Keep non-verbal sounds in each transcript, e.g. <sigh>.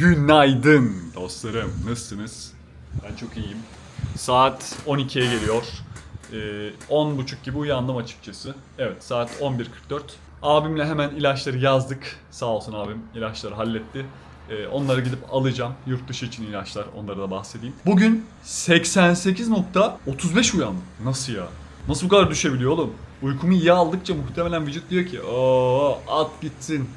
Günaydın dostlarım. Nasılsınız? Ben çok iyiyim. Saat 12'ye geliyor. Ee, 10.30 gibi uyandım açıkçası. Evet saat 11.44. Abimle hemen ilaçları yazdık. Sağ olsun abim ilaçları halletti. Ee, onları gidip alacağım. Yurt dışı için ilaçlar onları da bahsedeyim. Bugün 88.35 uyandım. Nasıl ya? Nasıl bu kadar düşebiliyor oğlum? Uykumu iyi aldıkça muhtemelen vücut diyor ki ooo at gitsin.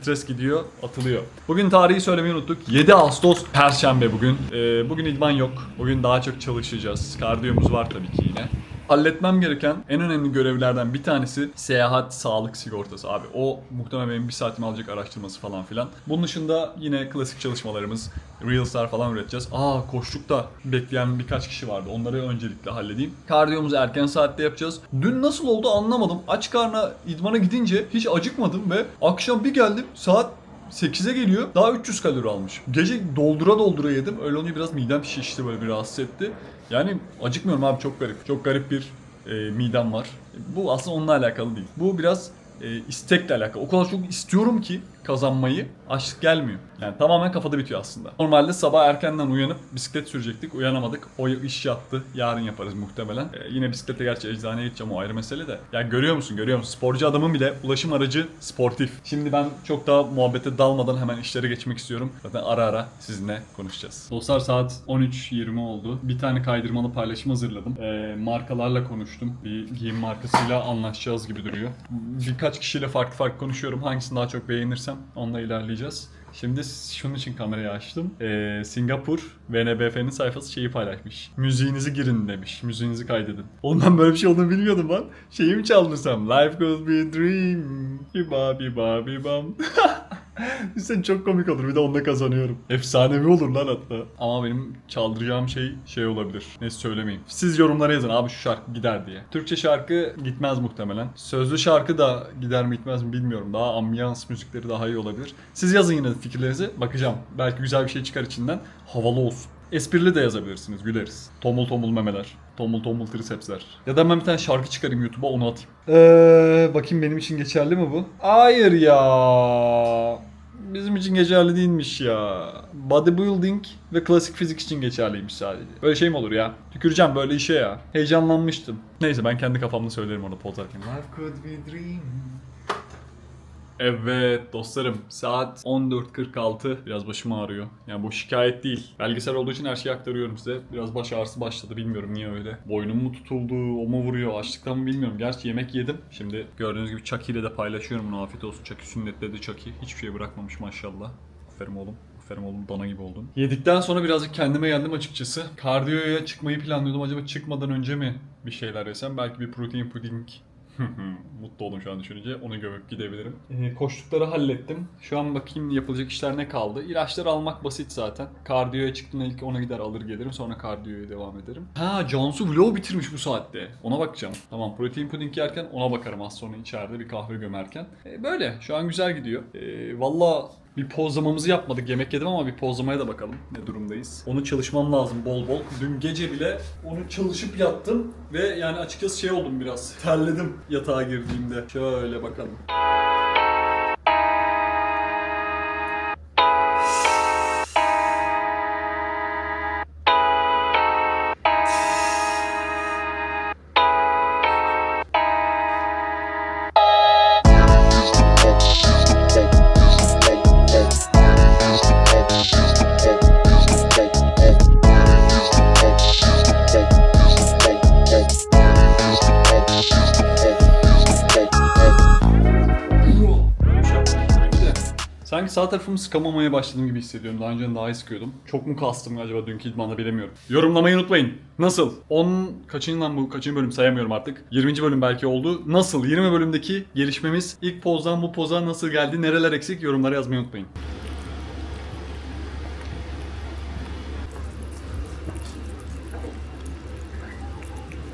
Stres gidiyor, atılıyor. Bugün tarihi söylemeyi unuttuk. 7 Ağustos Perşembe bugün. Ee, bugün idman yok. Bugün daha çok çalışacağız. Kardiyomuz var tabii ki yine. Halletmem gereken en önemli görevlerden bir tanesi seyahat sağlık sigortası abi. O muhtemelen benim bir saatimi alacak araştırması falan filan. Bunun dışında yine klasik çalışmalarımız, Reels'lar falan üreteceğiz. Aa koştukta bekleyen birkaç kişi vardı. Onları öncelikle halledeyim. Kardiyomuzu erken saatte yapacağız. Dün nasıl oldu anlamadım. Aç karna idmana gidince hiç acıkmadım ve akşam bir geldim saat 8'e geliyor. Daha 300 kalori almış. Gece doldura doldura yedim. Öyle olunca biraz midem şişti böyle bir rahatsız etti. Yani acıkmıyorum abi çok garip. Çok garip bir e, midem var. Bu aslında onunla alakalı değil. Bu biraz e, istekle alakalı. O kadar çok istiyorum ki kazanmayı açlık gelmiyor. Yani tamamen kafada bitiyor aslında. Normalde sabah erkenden uyanıp bisiklet sürecektik. Uyanamadık. O iş yattı. Yarın yaparız muhtemelen. E, yine bisiklete gerçi eczaneye gideceğim o ayrı mesele de. Yani görüyor musun görüyor musun? Sporcu adamın bile ulaşım aracı sportif. Şimdi ben çok daha muhabbete dalmadan hemen işlere geçmek istiyorum. Zaten ara ara sizinle konuşacağız. Dostlar saat 13.20 oldu. Bir tane kaydırmalı paylaşım hazırladım. E, markalarla konuştum. Bir giyim markasıyla anlaşacağız gibi duruyor. Birkaç kişiyle farklı farklı konuşuyorum. Hangisini daha çok beğenirsem onunla ilerleyeceğiz. Şimdi şunun için kamerayı açtım. Ee, Singapur VNBF'nin sayfası şeyi paylaşmış. Müziğinizi girin demiş. Müziğinizi kaydedin. Ben böyle bir şey olduğunu bilmiyordum lan. Şeyi mi çaldırsam? Life goes be a dream. Biba biba bibam. <laughs> <laughs> Sen çok komik olur. Bir de onunla kazanıyorum. Efsanevi olur lan hatta. Ama benim çaldıracağım şey şey olabilir. Neyse söylemeyeyim. Siz yorumlara yazın abi şu şarkı gider diye. Türkçe şarkı gitmez muhtemelen. Sözlü şarkı da gider mi gitmez mi bilmiyorum. Daha ambiyans müzikleri daha iyi olabilir. Siz yazın yine fikirlerinizi. Bakacağım. Belki güzel bir şey çıkar içinden. Havalı olsun. Esprili de yazabilirsiniz. Güleriz. Tomul tomul memeler. Tomul tomul trisepsler. Ya da ben bir tane şarkı çıkarayım YouTube'a onu atayım. Eee bakayım benim için geçerli mi bu? Hayır ya. Bizim için geçerli değilmiş ya. Bodybuilding ve klasik fizik için geçerliymiş sadece. Böyle şey mi olur ya? Tüküreceğim böyle işe ya. Heyecanlanmıştım. Neyse ben kendi kafamda söylerim onu pozarken. Life could be dream. Evet dostlarım saat 14.46 biraz başım ağrıyor. Yani bu şikayet değil. Belgesel olduğu için her şeyi aktarıyorum size. Biraz baş ağrısı başladı bilmiyorum niye öyle. Boynum mu tutuldu o mu vuruyor açlıktan mı bilmiyorum. Gerçi yemek yedim. Şimdi gördüğünüz gibi Chucky ile de paylaşıyorum bunu afiyet olsun. Chucky sünnetledi Chucky. Hiçbir şey bırakmamış maşallah. Aferin oğlum. Aferin oğlum dana gibi oldun. Yedikten sonra birazcık kendime geldim açıkçası. Kardiyoya çıkmayı planlıyordum. Acaba çıkmadan önce mi bir şeyler yesem? Belki bir protein puding Mutlu oldum şu an düşününce. Onu gömüp gidebilirim. Ee, koştukları hallettim. Şu an bakayım yapılacak işler ne kaldı. İlaçları almak basit zaten. Kardiyoya çıktığında ilk ona gider alır gelirim. Sonra kardiyoya devam ederim. Ha Cansu vlog bitirmiş bu saatte. Ona bakacağım. Tamam protein puding yerken ona bakarım az sonra içeride bir kahve gömerken. Ee, böyle şu an güzel gidiyor. Ee, Valla bir pozlamamızı yapmadık. Yemek yedim ama bir pozlamaya da bakalım ne durumdayız. Onu çalışmam lazım bol bol. Dün gece bile onu çalışıp yattım ve yani açıkçası şey oldum biraz. Terledim yatağa girdiğimde. Şöyle bakalım. Tarafımı sıkamamaya başladığım gibi hissediyorum. Daha önce daha iyi sıkıyordum. Çok mu kastım acaba dünkü idmanda bilemiyorum. Yorumlamayı unutmayın. Nasıl? 10 kaçıncı lan bu? Kaçıncı bölüm sayamıyorum artık. 20. bölüm belki oldu. Nasıl? 20 bölümdeki gelişmemiz ilk pozdan bu poza nasıl geldi? Nereler eksik? Yorumlara yazmayı unutmayın.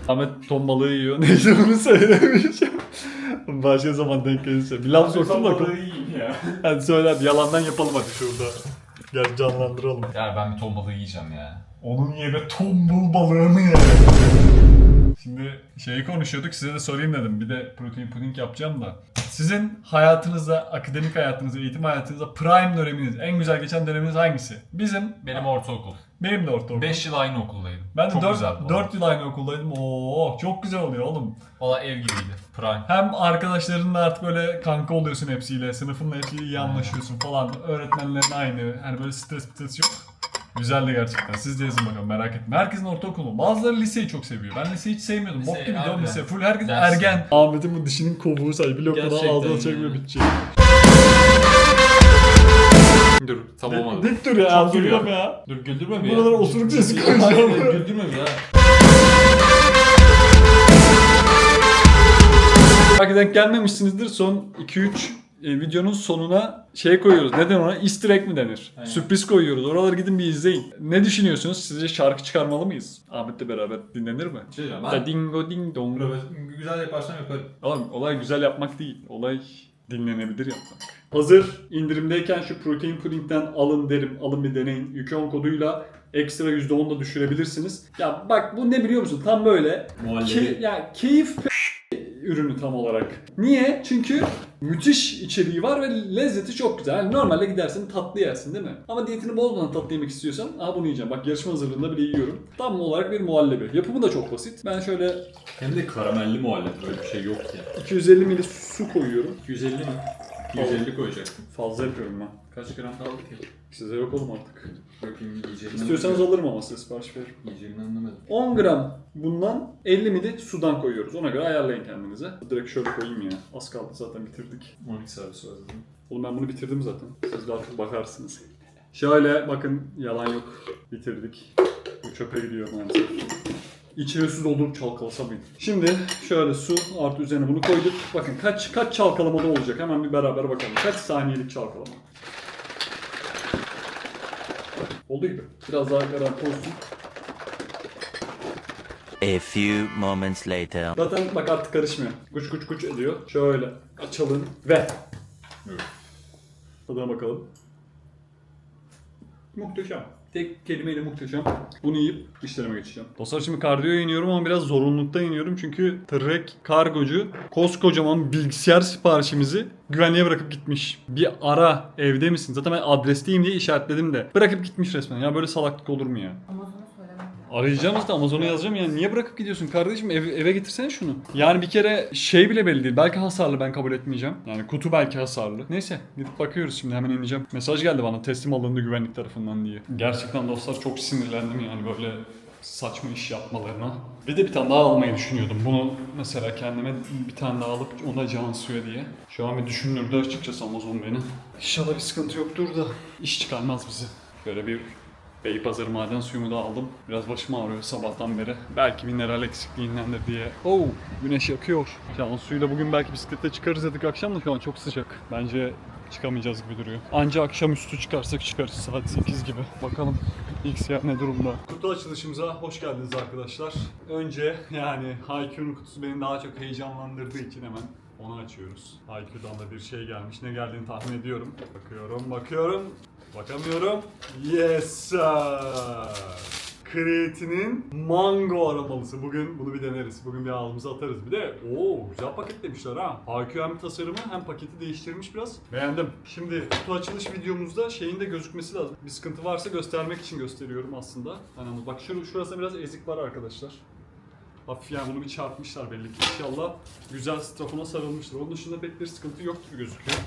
Ahmet ton balığı yiyor. <laughs> Neyse bunu söylemeyeceğim. Başka zaman denk gelirse. Bir laf soktum da. Ya. <laughs> Hadi söyle hadi yalandan yapalım hadi şurada. Gel canlandıralım. Ya ben bir ton balığı yiyeceğim ya. Onun yerine tombul balığı mı ya? Şimdi şeyi konuşuyorduk size de sorayım dedim. Bir de protein puding yapacağım da. Sizin hayatınızda, akademik hayatınızda, eğitim hayatınızda prime döneminiz, en güzel geçen döneminiz hangisi? Bizim, Benim ortaokul. Benim de ortaokul. 5 yıl aynı okuldaydım. Ben de Çok 4, güzeldi o. 4 yıl aynı okuldaydım. Oo çok güzel oluyor oğlum. Valla ev gibiydi. Prime. Hem arkadaşlarınla artık böyle kanka oluyorsun hepsiyle. Sınıfınla hepsiyle iyi anlaşıyorsun falan. Öğretmenlerin aynı. Hani böyle stres stres yok. Güzeldi gerçekten. Siz de yazın bakalım merak etme. Herkesin ortaokulu. Bazıları liseyi çok seviyor. Ben liseyi hiç sevmiyordum. Bok Lise, gibi diyorum harbiden. lise. Full herkes Ders. ergen. Ahmet'in bu dişinin kovuğu say. Bir lokma daha Gerçekten ağzına çekme yani. bitecek. Dur tam olmadı. Dik dur ya. Çok Duruyorum duruyor. ya. Dur güldürme mi ya? Buralara osuruk sesi koyacağım. Güldürme mi ya? Belki denk gelmemişsinizdir. Son 2-3 e, videonun sonuna şey koyuyoruz. Neden ona? Easter egg mi denir? Aynen. Sürpriz koyuyoruz. Oraları gidin bir izleyin. Ne düşünüyorsunuz? Sizce şarkı çıkarmalı mıyız? Ahmet'le beraber dinlenir mi? Şey diyeceğim, Da dingo ding dong. Güzel yaparsam yaparım. Oğlum olay güzel yapmak değil. Olay dinlenebilir yapmak. Hazır indirimdeyken şu protein pudingden alın derim. Alın bir deneyin. Yükon koduyla ekstra %10 da düşürebilirsiniz. Ya bak bu ne biliyor musun? Tam böyle Ke- ya keyif ürünü tam olarak. Niye? Çünkü müthiş içeriği var ve lezzeti çok güzel. Yani normalde gidersin tatlı yersin değil mi? Ama diyetini bozmadan tatlı yemek istiyorsan aha bunu yiyeceğim. Bak yarışma hazırlığında bile yiyorum. Tam olarak bir muhallebi. Yapımı da çok basit. Ben şöyle Hem de karamelli muhallebi böyle bir şey yok ya. 250 ml su koyuyorum. 250 mi? 250 koyacaktım. Fazla yapıyorum ben. Kaç gram kaldı ki? Size yok oğlum artık. Bakayım yiyeceğini İstiyorsanız alırım ama size sipariş veririm. Yiyeceğini anlamadım. 10 gram bundan 50 ml sudan koyuyoruz. Ona göre ayarlayın kendinize. Direkt şöyle koyayım ya. Az kaldı zaten bitirdik. 12 servis var zaten. Oğlum ben bunu bitirdim zaten. Siz de artık bakarsınız. Şöyle bakın yalan yok. Bitirdik. Bu çöpe gidiyor maalesef. İçine su doldurup çalkalasa mıydı? Şimdi şöyle su artı üzerine bunu koyduk. Bakın kaç kaç çalkalamada olacak hemen bir beraber bakalım. Kaç saniyelik çalkalama. Oldu gibi. Biraz daha garanti olsun. A few moments later. Zaten bak artık karışmıyor. Kuç kuç kuç ediyor. Şöyle açalım ve Evet. Tadına bakalım. Muhteşem. Tek kelimeyle muhteşem. Bunu yiyip işlerime geçeceğim. Dostlar şimdi kardiyoya iniyorum ama biraz zorunlulukta iniyorum. Çünkü Trek kargocu koskocaman bilgisayar siparişimizi güvenliğe bırakıp gitmiş. Bir ara evde misin? Zaten ben adresteyim diye işaretledim de. Bırakıp gitmiş resmen. Ya böyle salaklık olur mu ya? Lazım. Arayacağım işte Amazon'a yazacağım yani niye bırakıp gidiyorsun kardeşim eve, eve getirsene şunu. Yani bir kere şey bile belli değil belki hasarlı ben kabul etmeyeceğim. Yani kutu belki hasarlı. Neyse gidip bakıyoruz şimdi hemen ineceğim. Mesaj geldi bana teslim alındı güvenlik tarafından diye. Gerçekten dostlar çok sinirlendim yani böyle saçma iş yapmalarına. Bir de bir tane daha almayı düşünüyordum. Bunu mesela kendime bir tane daha alıp ona can suya diye. Şu an bir düşündürdü açıkçası Amazon beni. İnşallah bir sıkıntı yoktur da iş çıkarmaz bizi. Böyle bir Beypazarı maden suyumu da aldım. Biraz başım ağrıyor sabahtan beri. Belki mineral eksikliğindendir diye. Oo, güneş yakıyor. Can suyuyla bugün belki bisiklete çıkarız dedik akşam da şu an çok sıcak. Bence çıkamayacağız gibi duruyor. Anca akşamüstü çıkarsak çıkarız saat 8 gibi. Bakalım XR ne durumda? Kutu açılışımıza hoş geldiniz arkadaşlar. Önce yani Haikyuu'nun kutusu beni daha çok heyecanlandırdığı için hemen onu açıyoruz. Haikyuu'dan da bir şey gelmiş. Ne geldiğini tahmin ediyorum. Bakıyorum, bakıyorum. Bakamıyorum. Yes sir. Creatine'in mango aromalısı. Bugün bunu bir deneriz. Bugün bir ağzımıza atarız. Bir de ooo güzel paketlemişler ha. HQ hem tasarımı hem paketi değiştirmiş biraz. Beğendim. Şimdi kutu açılış videomuzda şeyin de gözükmesi lazım. Bir sıkıntı varsa göstermek için gösteriyorum aslında. Hani bak şur şurasında biraz ezik var arkadaşlar. Hafif yani bunu bir çarpmışlar belli ki. İnşallah güzel strafona sarılmıştır. Onun dışında pek bir sıkıntı yok gibi gözüküyor.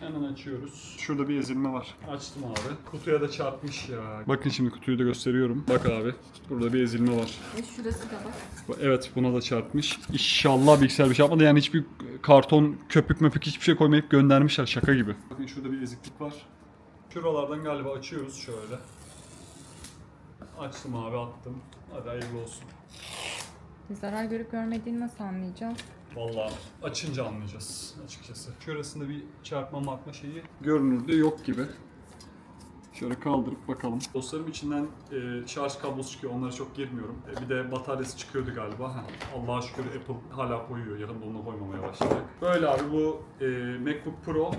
Hemen açıyoruz. Şurada bir ezilme var. Açtım abi. Kutuya da çarpmış ya. Bakın şimdi kutuyu da gösteriyorum. Bak abi. Burada bir ezilme var. Ve şurası da bak. Evet buna da çarpmış. İnşallah bilgisayar bir şey yapmadı. Yani hiçbir karton, köpük möpük hiçbir şey koymayıp göndermişler şaka gibi. Bakın şurada bir eziklik var. Şuralardan galiba açıyoruz şöyle. Açtım abi attım. Hadi hayırlı olsun. Zarar görüp görmediğini nasıl anlayacağız? Vallahi açınca anlayacağız açıkçası. Şurasında bir çarpma markma şeyi görünürde yok gibi. Şöyle kaldırıp bakalım. Dostlarım içinden e, şarj kablosu çıkıyor. Onlara çok girmiyorum. E, bir de bataryası çıkıyordu galiba. Heh, Allah'a şükür Apple hala koyuyor. Yakında onu koymamaya başlayacak. Böyle abi bu e, MacBook Pro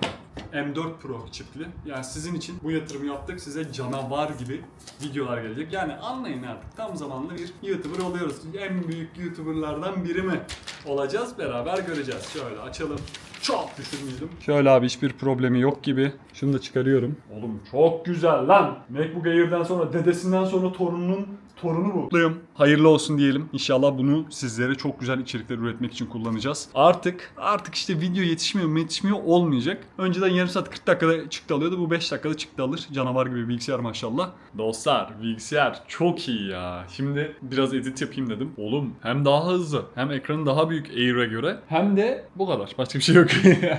M4 Pro çipli. Yani sizin için bu yatırımı yaptık. Size canavar gibi videolar gelecek. Yani anlayın artık tam zamanlı bir YouTuber oluyoruz. En büyük YouTuberlardan biri mi olacağız? Beraber göreceğiz. Şöyle açalım. Çok düşürmeyelim. Şöyle abi hiçbir problemi yok gibi. Şunu da çıkarıyorum. Oğlum çok güzel lan. MacBook Air'den sonra dedesinden sonra torununun torunu bu. Mutluyum. Hayırlı olsun diyelim. İnşallah bunu sizlere çok güzel içerikler üretmek için kullanacağız. Artık artık işte video yetişmiyor mu yetişmiyor olmayacak. Önceden yarım saat 40 dakikada çıktı alıyordu. Bu 5 dakikada çıktı alır. Canavar gibi bilgisayar maşallah. Dostlar bilgisayar çok iyi ya. Şimdi biraz edit yapayım dedim. Oğlum hem daha hızlı hem ekranı daha büyük Air'e göre hem de bu kadar. Başka bir şey yok.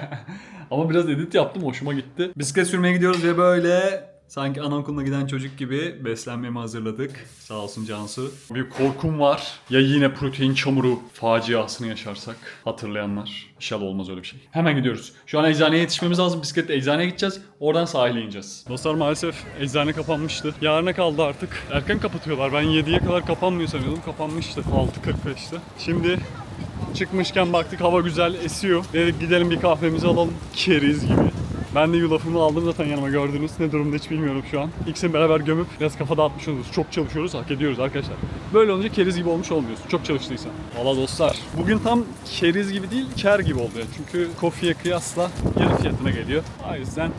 <laughs> Ama biraz edit yaptım hoşuma gitti. Bisiklet sürmeye gidiyoruz ve böyle Sanki anaokuluna giden çocuk gibi beslenmemi hazırladık. Sağ olsun Cansu. Bir korkum var. Ya yine protein çamuru faciasını yaşarsak hatırlayanlar. İnşallah olmaz öyle bir şey. Hemen gidiyoruz. Şu an eczaneye yetişmemiz lazım. Bisikletle eczaneye gideceğiz. Oradan sahile ineceğiz. Dostlar maalesef eczane kapanmıştı. Yarına kaldı artık. Erken kapatıyorlar. Ben 7'ye kadar kapanmıyor sanıyordum. Kapanmıştı. 6.45'te. Şimdi çıkmışken baktık hava güzel esiyor. Dedik gidelim bir kahvemizi alalım. Keriz gibi. Ben de yulafımı aldım zaten yanıma gördünüz. Ne durumda hiç bilmiyorum şu an. İkisini beraber gömüp biraz kafa dağıtmış oluyoruz. Çok çalışıyoruz, hak ediyoruz arkadaşlar. Böyle olunca keriz gibi olmuş olmuyorsun. Çok çalıştıysan. Valla dostlar. Bugün tam keriz gibi değil, ker gibi oldu. Çünkü kofiye kıyasla yarı fiyatına geliyor. O yüzden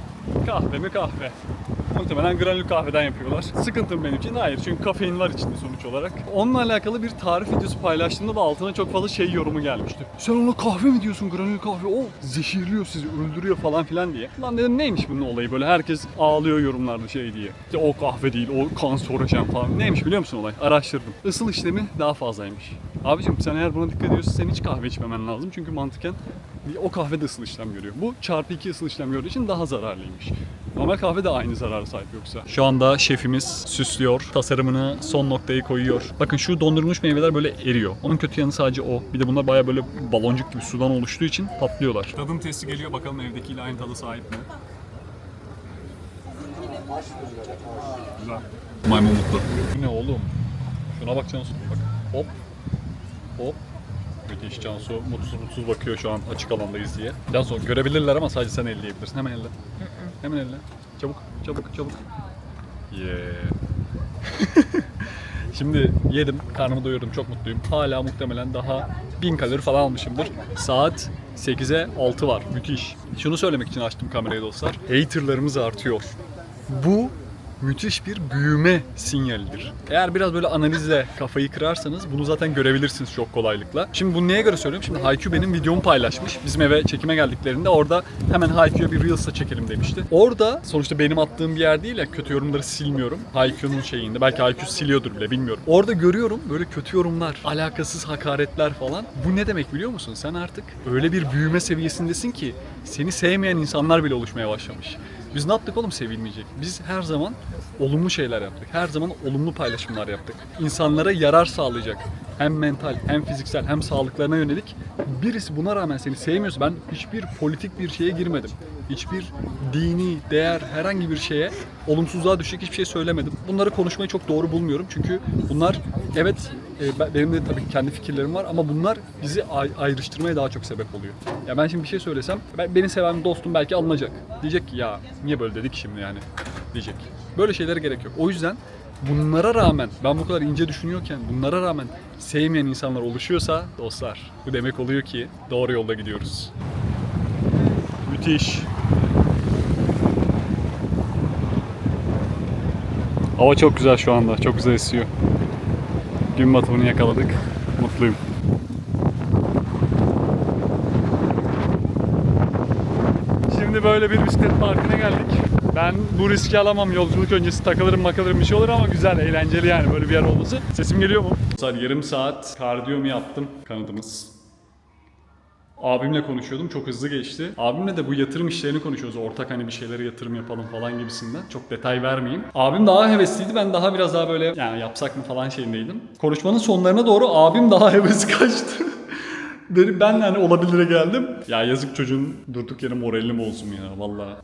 kahve mi kahve. Muhtemelen granül kahveden yapıyorlar. Sıkıntım benim için hayır çünkü kafein var içinde sonuç olarak. Onunla alakalı bir tarif videosu paylaştığımda da altına çok fazla şey yorumu gelmişti. Sen ona kahve mi diyorsun granül kahve? O zehirliyor sizi öldürüyor falan filan diye. Lan dedim neymiş bunun olayı böyle herkes ağlıyor yorumlarda şey diye. İşte o kahve değil o kanserojen falan. Neymiş biliyor musun olay? Araştırdım. Isıl işlemi daha fazlaymış. Abicim sen eğer buna dikkat ediyorsan sen hiç kahve içmemen lazım. Çünkü mantıken o kahve de ısıl işlem görüyor. Bu çarpı 2 ısıl işlem gördüğü için daha zararlıymış. Normal kahve de aynı zarara sahip yoksa. Şu anda şefimiz süslüyor. Tasarımını son noktayı koyuyor. Bakın şu dondurulmuş meyveler böyle eriyor. Onun kötü yanı sadece o. Bir de bunlar baya böyle baloncuk gibi sudan oluştuğu için patlıyorlar. Tadım testi geliyor. Bakalım evdekiyle aynı tadı sahip mi? Güzel. Maymun mutlu. Bu ne oğlum? Şuna bak. Bak. Hop. Hop. Müthiş Cansu mutsuz mutsuz bakıyor şu an açık alandayız diye. Cansu görebilirler ama sadece sen elleyebilirsin. Hemen elle. Hemen elle. Çabuk, çabuk, çabuk. Yeah. <laughs> Şimdi yedim, karnımı doyurdum, çok mutluyum. Hala muhtemelen daha 1000 kalori falan almışımdır. Saat 8'e 6 var, müthiş. Şunu söylemek için açtım kamerayı dostlar. Haterlarımız artıyor. Bu müthiş bir büyüme sinyalidir. Eğer biraz böyle analizle kafayı kırarsanız bunu zaten görebilirsiniz çok kolaylıkla. Şimdi bunu neye göre söylüyorum? Şimdi Haikyuu benim videomu paylaşmış. Bizim eve çekime geldiklerinde orada hemen Haikyuu'ya bir Reels'a çekelim demişti. Orada sonuçta benim attığım bir yer değil ya kötü yorumları silmiyorum. Haikyuu'nun şeyinde. Belki Haikyuu siliyordur bile bilmiyorum. Orada görüyorum böyle kötü yorumlar, alakasız hakaretler falan. Bu ne demek biliyor musun? Sen artık öyle bir büyüme seviyesindesin ki seni sevmeyen insanlar bile oluşmaya başlamış. Biz ne yaptık oğlum sevilmeyecek? Biz her zaman olumlu şeyler yaptık. Her zaman olumlu paylaşımlar yaptık. İnsanlara yarar sağlayacak. Hem mental, hem fiziksel, hem sağlıklarına yönelik. Birisi buna rağmen seni sevmiyorsa ben hiçbir politik bir şeye girmedim. Hiçbir dini, değer, herhangi bir şeye olumsuzluğa düşecek hiçbir şey söylemedim. Bunları konuşmayı çok doğru bulmuyorum. Çünkü bunlar evet e, ben- benim de tabii kendi fikirlerim var ama bunlar bizi ay- ayrıştırmaya daha çok sebep oluyor. Ya ben şimdi bir şey söylesem ben, beni seven dostum belki alınacak. Diyecek ki ya niye böyle dedik şimdi yani diyecek. Böyle şeylere gerek yok. O yüzden bunlara rağmen ben bu kadar ince düşünüyorken bunlara rağmen sevmeyen insanlar oluşuyorsa dostlar bu demek oluyor ki doğru yolda gidiyoruz. Müthiş. Hava çok güzel şu anda. Çok güzel esiyor. Gün batımını yakaladık. Mutluyum. Şimdi böyle bir bisiklet parkına geldik. Ben bu riski alamam. Yolculuk öncesi takılırım makılırım bir şey olur ama güzel, eğlenceli yani böyle bir yer olması. Sesim geliyor mu? Sadece yarım saat kardiyomu yaptım. Kanadımız Abimle konuşuyordum. Çok hızlı geçti. Abimle de bu yatırım işlerini konuşuyoruz. Ortak hani bir şeylere yatırım yapalım falan gibisinden. Çok detay vermeyeyim. Abim daha hevesliydi. Ben daha biraz daha böyle yani yapsak mı falan şeyindeydim. Konuşmanın sonlarına doğru abim daha <laughs> hevesi kaçtı. Benim ben hani olabilire geldim. Ya yazık çocuğun durduk yere moralini bozdum ya vallahi.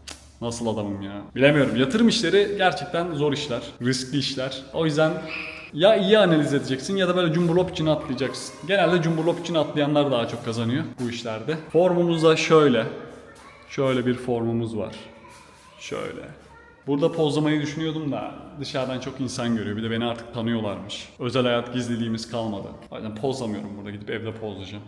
Nasıl adamım ya? Bilemiyorum. Yatırım işleri gerçekten zor işler. Riskli işler. O yüzden ya iyi analiz edeceksin ya da böyle cumburlop içine atlayacaksın. Genelde cumburlop içine atlayanlar daha çok kazanıyor bu işlerde. Formumuz da şöyle. Şöyle bir formumuz var. Şöyle. Burada pozlamayı düşünüyordum da dışarıdan çok insan görüyor. Bir de beni artık tanıyorlarmış. Özel hayat gizliliğimiz kalmadı. Yüzden pozlamıyorum burada. Gidip evde pozlayacağım.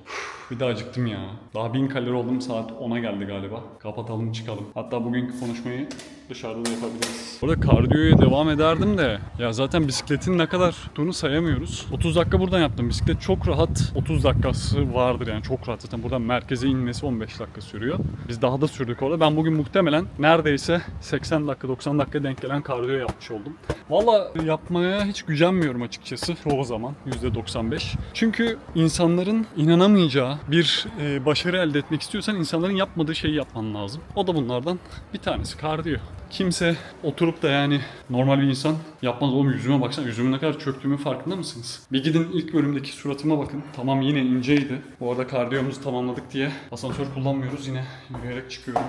Bir de acıktım ya. Daha 1000 kalori oldum saat 10'a geldi galiba. Kapatalım çıkalım. Hatta bugünkü konuşmayı dışarıda da yapabiliriz. Burada kardiyoya devam ederdim de ya zaten bisikletin ne kadar tuttuğunu sayamıyoruz. 30 dakika buradan yaptım. Bisiklet çok rahat 30 dakikası vardır yani çok rahat. Zaten buradan merkeze inmesi 15 dakika sürüyor. Biz daha da sürdük orada. Ben bugün muhtemelen neredeyse 80 dakika 90 dakika denk gelen kardiyo yapmış oldum. Valla yapmaya hiç gücenmiyorum açıkçası çoğu zaman %95. Çünkü insanların inanamayacağı bir e, başarı elde etmek istiyorsan insanların yapmadığı şeyi yapman lazım. O da bunlardan bir tanesi kardiyo. Kimse oturup da yani normal bir insan yapmaz oğlum yüzüme baksana yüzümün ne kadar çöktüğümün farkında mısınız? Bir gidin ilk bölümdeki suratıma bakın. Tamam yine inceydi. Bu arada kardiyomuzu tamamladık diye asansör kullanmıyoruz yine yürüyerek çıkıyorum.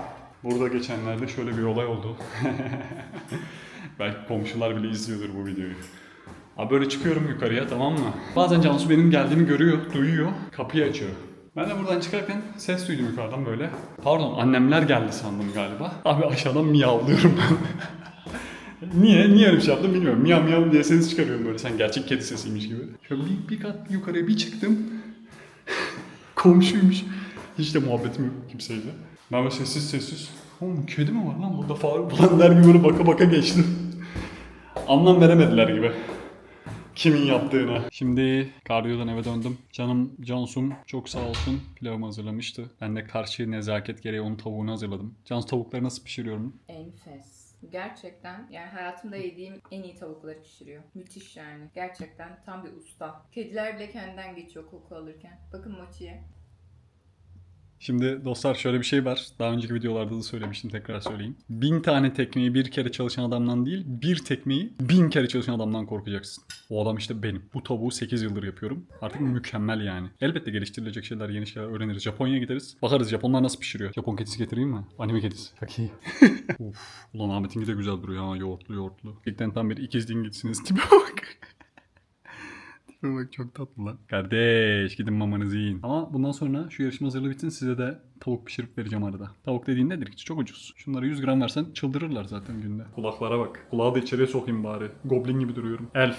Burada geçenlerde şöyle bir olay oldu. <laughs> Belki komşular bile izliyordur bu videoyu. Abi böyle çıkıyorum yukarıya tamam mı? Bazen Cansu benim geldiğimi görüyor, duyuyor, kapıyı açıyor. Ben de buradan çıkarken ses duydum yukarıdan böyle. Pardon annemler geldi sandım galiba. Abi aşağıdan miyavlıyorum ben. <laughs> Niye? Niye öyle bir şey yaptım bilmiyorum. Miyav miyav diye ses çıkarıyorum böyle. Sen gerçek kedi sesiymiş gibi. Şöyle bir, bir kat yukarıya bir çıktım. <laughs> Komşuymuş. Hiç de muhabbetim yok kimseyle. Ben böyle sessiz sessiz. Oğlum kedi mi var lan burada falan der gibi böyle baka baka geçtim. <laughs> Anlam veremediler gibi. Kimin yaptığına. Şimdi kardiyodan eve döndüm. Canım Cansum çok sağ olsun pilavımı hazırlamıştı. Ben de karşı nezaket gereği onun tavuğunu hazırladım. Cansu tavukları nasıl pişiriyorum? Enfes. Gerçekten yani hayatımda yediğim en iyi tavukları pişiriyor. Müthiş yani. Gerçekten tam bir usta. Kediler bile kendinden geçiyor koku alırken. Bakın mochiye. Şimdi dostlar şöyle bir şey var. Daha önceki videolarda da söylemiştim tekrar söyleyeyim. Bin tane tekmeyi bir kere çalışan adamdan değil, bir tekmeyi bin kere çalışan adamdan korkacaksın. O adam işte benim. Bu tavuğu 8 yıldır yapıyorum. Artık mükemmel yani. Elbette geliştirilecek şeyler, yeni şeyler öğreniriz. Japonya'ya gideriz. Bakarız Japonlar nasıl pişiriyor. Japon kedisi getireyim mi? Anime kedisi. Çok iyi. <laughs> Uf. Ulan Ahmet'inki de güzel duruyor ha. Yoğurtlu yoğurtlu. İlkten tam bir ikiz dingilisiniz. Tipe bak. Bak çok tatlı lan. Kardeş gidin mamanızı yiyin. Ama bundan sonra şu yarışma hazırlığı bitsin size de tavuk pişirip vereceğim arada. Tavuk dediğin nedir ki? Çok ucuz. Şunları 100 gram versen çıldırırlar zaten günde. Kulaklara bak. Kulağı da içeriye sokayım bari. Goblin gibi duruyorum. Elf.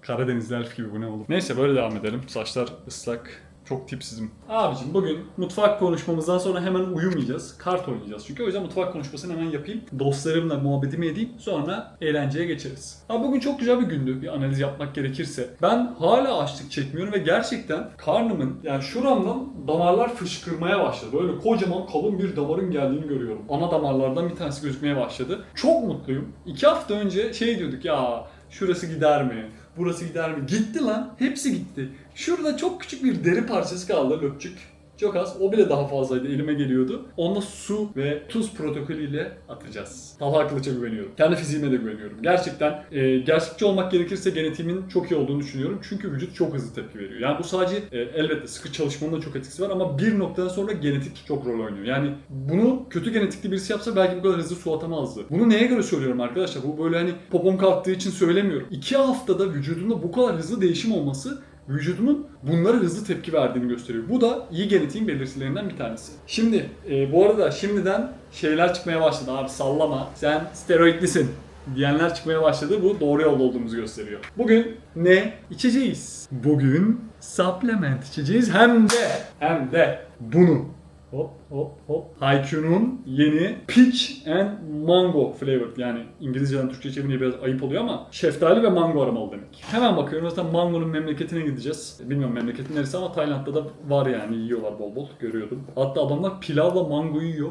Karadenizli elf gibi bu ne oğlum. Neyse böyle devam edelim. Saçlar ıslak. Çok tipsizim. Abicim bugün mutfak konuşmamızdan sonra hemen uyumayacağız. Kart oynayacağız çünkü. O yüzden mutfak konuşmasını hemen yapayım. Dostlarımla muhabbetimi edeyim. Sonra eğlenceye geçeriz. Abi bugün çok güzel bir gündü. Bir analiz yapmak gerekirse. Ben hala açlık çekmiyorum ve gerçekten karnımın yani şuramdan damarlar fışkırmaya başladı. Böyle kocaman kalın bir damarın geldiğini görüyorum. Ana damarlardan bir tanesi gözükmeye başladı. Çok mutluyum. İki hafta önce şey diyorduk ya şurası gider mi? Burası gider mi? Gitti lan. Hepsi gitti. Şurada çok küçük bir deri parçası kaldı löpçük. Çok az. O bile daha fazlaydı. Elime geliyordu. Onunla su ve tuz protokolüyle atacağız. Talha Kılıç'a güveniyorum. Kendi fiziğime de güveniyorum. Gerçekten e, gerçekçi olmak gerekirse genetiğimin çok iyi olduğunu düşünüyorum. Çünkü vücut çok hızlı tepki veriyor. Yani bu sadece e, elbette sıkı çalışmanın da çok etkisi var ama bir noktadan sonra genetik çok rol oynuyor. Yani bunu kötü genetikli birisi yapsa belki bu kadar hızlı su atamazdı. Bunu neye göre söylüyorum arkadaşlar? Bu böyle hani popom kalktığı için söylemiyorum. İki haftada vücudumda bu kadar hızlı değişim olması vücudumun bunlara hızlı tepki verdiğini gösteriyor. Bu da iyi genetiğin belirtilerinden bir tanesi. Şimdi e, bu arada şimdiden şeyler çıkmaya başladı abi sallama sen steroidlisin diyenler çıkmaya başladı. Bu doğru yolda olduğumuzu gösteriyor. Bugün ne içeceğiz? Bugün supplement içeceğiz hem de hem de bunu Hop hop hop. Haikyuu'nun yeni Peach and Mango flavored yani İngilizceden Türkçe çevirince biraz ayıp oluyor ama şeftali ve mango aromalı demek. Hemen bakıyorum zaten mangonun memleketine gideceğiz. Bilmiyorum memleketin neresi ama Tayland'da da var yani yiyorlar bol bol görüyordum. Hatta adamlar pilavla mango yiyor.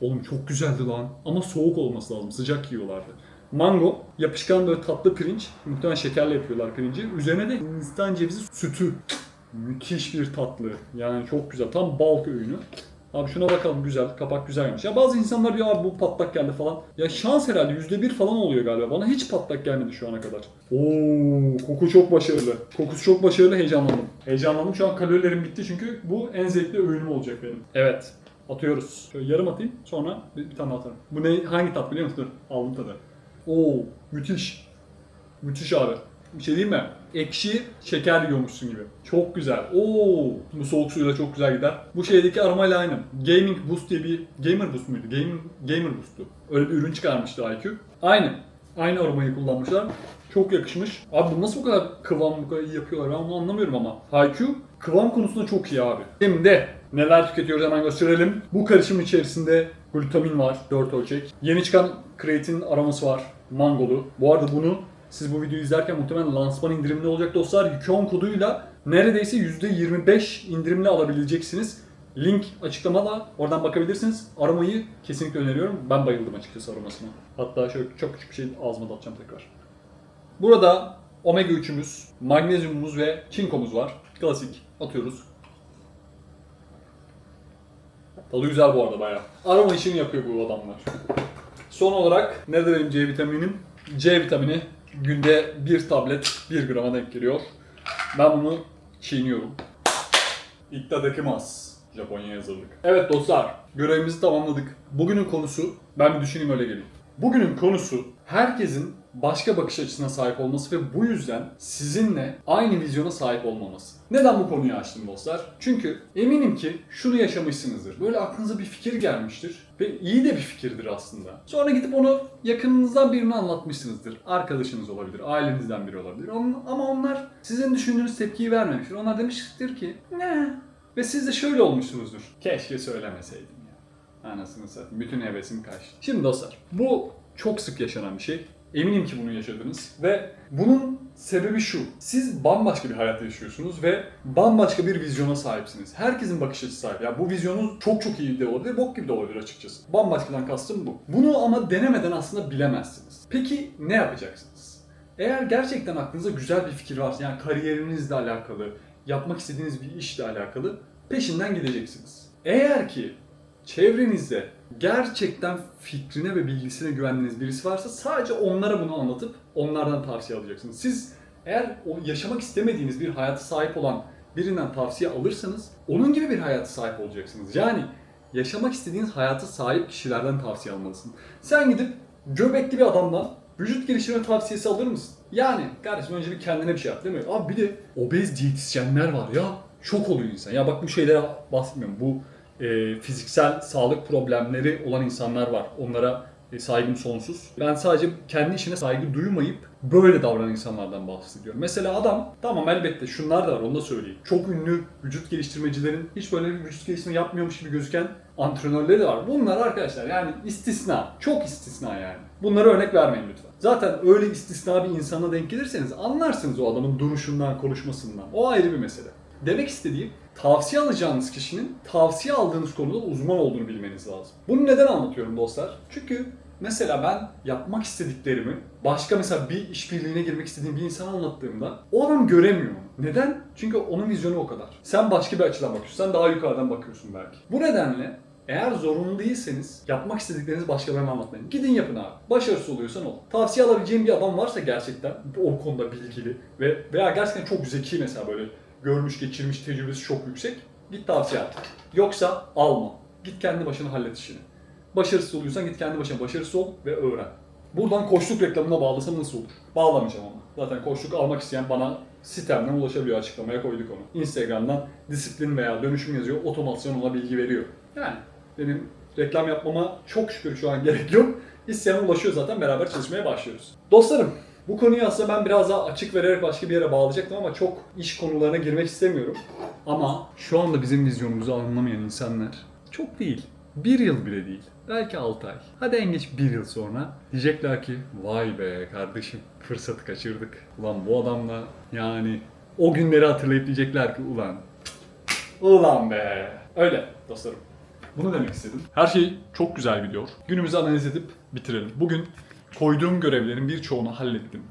Oğlum çok güzeldi lan. Ama soğuk olması lazım. Sıcak yiyorlardı. Mango, yapışkan böyle tatlı pirinç. Muhtemelen şekerle yapıyorlar pirinci. Üzerine de Hindistan cevizi sütü. Müthiş bir tatlı. Yani çok güzel. Tam bal öğünü. Abi şuna bakalım güzel. Kapak güzelmiş. Ya bazı insanlar diyor abi bu patlak geldi falan. Ya şans herhalde %1 falan oluyor galiba. Bana hiç patlak gelmedi şu ana kadar. Oo, koku çok başarılı. Kokusu çok başarılı. Heyecanlandım. Heyecanlandım. Şu an kalorilerim bitti çünkü bu en zevkli öğünüm olacak benim. Evet. Atıyoruz. Şöyle yarım atayım sonra bir, bir tane atarım. Bu ne? Hangi tat biliyor musun? Dur aldım tadı. Oo müthiş. Müthiş abi. Bir şey diyeyim mi? Ekşi şeker yiyormuşsun gibi. Çok güzel. Oo, bu soğuk suyla çok güzel gider. Bu şeydeki aromayla aynı. Gaming Boost diye bir Gamer Boost muydu? Gamer, Gamer Boost'tu. Öyle bir ürün çıkarmıştı IQ. Aynı. Aynı aromayı kullanmışlar. Çok yakışmış. Abi bu nasıl bu kadar kıvam bu kadar iyi yapıyorlar ben onu anlamıyorum ama. IQ kıvam konusunda çok iyi abi. Şimdi neler tüketiyoruz hemen gösterelim. Bu karışım içerisinde glutamin var 4 ölçek. Yeni çıkan kreatin aroması var. Mangolu. Bu arada bunu siz bu videoyu izlerken muhtemelen lansman indirimli olacak dostlar. Yukon koduyla neredeyse %25 indirimli alabileceksiniz. Link açıklamada oradan bakabilirsiniz. Aromayı kesinlikle öneriyorum. Ben bayıldım açıkçası aromasına. Hatta şöyle çok küçük bir şey ağzıma da atacağım tekrar. Burada omega 3'ümüz, magnezyumumuz ve çinkomuz var. Klasik atıyoruz. Tadı güzel bu arada bayağı. Aroma işini yapıyor bu adamlar. Son olarak nerede benim C vitaminim? C vitamini günde bir tablet 1 grama denk geliyor. Ben bunu çiğniyorum. İttadakimasu. Japonya hazırlık. Evet dostlar, görevimizi tamamladık. Bugünün konusu, ben bir düşüneyim öyle geleyim. Bugünün konusu herkesin başka bakış açısına sahip olması ve bu yüzden sizinle aynı vizyona sahip olmaması. Neden bu konuyu açtım dostlar? Çünkü eminim ki şunu yaşamışsınızdır. Böyle aklınıza bir fikir gelmiştir ve iyi de bir fikirdir aslında. Sonra gidip onu yakınınızdan birine anlatmışsınızdır. Arkadaşınız olabilir, ailenizden biri olabilir. Ama onlar sizin düşündüğünüz tepkiyi vermemiştir. Onlar demiştir ki ne? Ve siz de şöyle olmuşsunuzdur. Keşke söylemeseydim ya. Anasını satayım. Bütün hevesim kaçtı. Şimdi dostlar bu çok sık yaşanan bir şey. Eminim ki bunu yaşadınız ve bunun sebebi şu. Siz bambaşka bir hayat yaşıyorsunuz ve bambaşka bir vizyona sahipsiniz. Herkesin bakış açısı sahip. Yani bu vizyonun çok çok iyi de olabilir, bok gibi de olabilir açıkçası. Bambaşkadan kastım bu. Bunu ama denemeden aslında bilemezsiniz. Peki ne yapacaksınız? Eğer gerçekten aklınızda güzel bir fikir varsa yani kariyerinizle alakalı, yapmak istediğiniz bir işle alakalı peşinden gideceksiniz. Eğer ki çevrenizde gerçekten fikrine ve bilgisine güvendiğiniz birisi varsa sadece onlara bunu anlatıp onlardan tavsiye alacaksınız. Siz eğer o yaşamak istemediğiniz bir hayata sahip olan birinden tavsiye alırsanız onun gibi bir hayata sahip olacaksınız. Yani yaşamak istediğiniz hayata sahip kişilerden tavsiye almalısın. Sen gidip göbekli bir adamdan vücut geliştirme tavsiyesi alır mısın? Yani kardeşim önce bir kendine bir şey yap değil mi? Abi bir de obez diyetisyenler var ya. Şok oluyor insan. Ya bak bu şeylere bahsetmiyorum. Bu e, fiziksel sağlık problemleri olan insanlar var. Onlara e, saygım sonsuz. Ben sadece kendi işine saygı duymayıp böyle davranan insanlardan bahsediyorum. Mesela adam tamam elbette şunlar da var onu da söyleyeyim. Çok ünlü vücut geliştirmecilerin hiç böyle bir vücut geliştirme yapmıyormuş gibi gözüken antrenörleri de var. Bunlar arkadaşlar yani istisna. Çok istisna yani. Bunlara örnek vermeyin lütfen. Zaten öyle istisna bir insana denk gelirseniz anlarsınız o adamın duruşundan, konuşmasından. O ayrı bir mesele. Demek istediğim tavsiye alacağınız kişinin tavsiye aldığınız konuda uzman olduğunu bilmeniz lazım. Bunu neden anlatıyorum dostlar? Çünkü mesela ben yapmak istediklerimi başka mesela bir işbirliğine girmek istediğim bir insana anlattığımda o adam göremiyor. Neden? Çünkü onun vizyonu o kadar. Sen başka bir açıdan bakıyorsun. Sen daha yukarıdan bakıyorsun belki. Bu nedenle eğer zorunlu değilseniz yapmak istediklerinizi başkalarına anlatmayın. Gidin yapın abi. Başarısız oluyorsan ol. Tavsiye alabileceğin bir adam varsa gerçekten o konuda bilgili ve veya gerçekten çok zeki mesela böyle görmüş, geçirmiş, tecrübesi çok yüksek. Git tavsiye al. Yoksa alma. Git kendi başına hallet işini. Başarısız oluyorsan git kendi başına başarısız ol ve öğren. Buradan koçluk reklamına bağlasam nasıl olur? Bağlamayacağım ama. Zaten koçluk almak isteyen bana sitemden ulaşabiliyor açıklamaya koyduk onu. Instagram'dan disiplin veya dönüşüm yazıyor, otomasyon ona bilgi veriyor. Yani benim reklam yapmama çok şükür şu an gerek yok. İsteyen ulaşıyor zaten beraber çalışmaya başlıyoruz. Dostlarım bu konuyu aslında ben biraz daha açık vererek başka bir yere bağlayacaktım ama çok iş konularına girmek istemiyorum. Ama şu anda bizim vizyonumuzu anlamayan insanlar çok değil. Bir yıl bile değil. Belki 6 ay. Hadi en geç bir yıl sonra diyecekler ki vay be kardeşim fırsatı kaçırdık. Ulan bu adamla yani o günleri hatırlayıp diyecekler ki ulan ulan be. Öyle dostlarım. Bunu demek istedim. Her şey çok güzel gidiyor. Günümüzü analiz edip bitirelim. Bugün koyduğum görevlerin birçoğunu hallettim.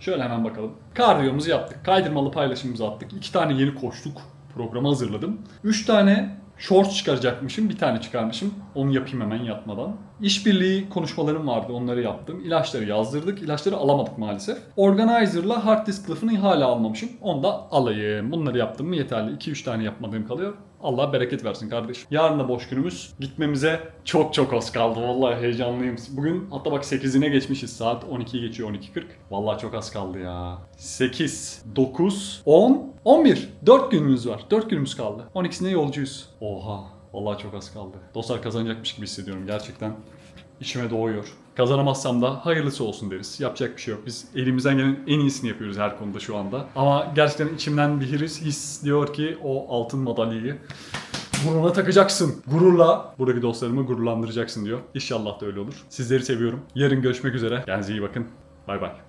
Şöyle hemen bakalım. Kardiyomuzu yaptık. Kaydırmalı paylaşımımızı attık. İki tane yeni koştuk. Programı hazırladım. Üç tane short çıkaracakmışım. Bir tane çıkarmışım. Onu yapayım hemen yatmadan. İşbirliği konuşmalarım vardı. Onları yaptım. İlaçları yazdırdık. İlaçları alamadık maalesef. Organizer'la hard disk kılıfını hala almamışım. Onu da alayım. Bunları yaptım mı yeterli. 2-3 tane yapmadığım kalıyor. Allah bereket versin kardeşim. Yarın da boş günümüz. Gitmemize çok çok az kaldı. Vallahi heyecanlıyım. Bugün hatta bak 8'ine geçmişiz. Saat 12 geçiyor 12.40. Vallahi çok az kaldı ya. 8, 9, 10, 11. 4 günümüz var. 4 günümüz kaldı. 12'sinde yolcuyuz. Oha. Vallahi çok az kaldı. Dostlar kazanacakmış gibi hissediyorum gerçekten. İçime doğuyor. Kazanamazsam da hayırlısı olsun deriz. Yapacak bir şey yok. Biz elimizden gelen en iyisini yapıyoruz her konuda şu anda. Ama gerçekten içimden bir his, his diyor ki o altın madalyayı burnuna takacaksın. Gururla buradaki dostlarımı gururlandıracaksın diyor. İnşallah da öyle olur. Sizleri seviyorum. Yarın görüşmek üzere. Kendinize iyi bakın. Bay bay.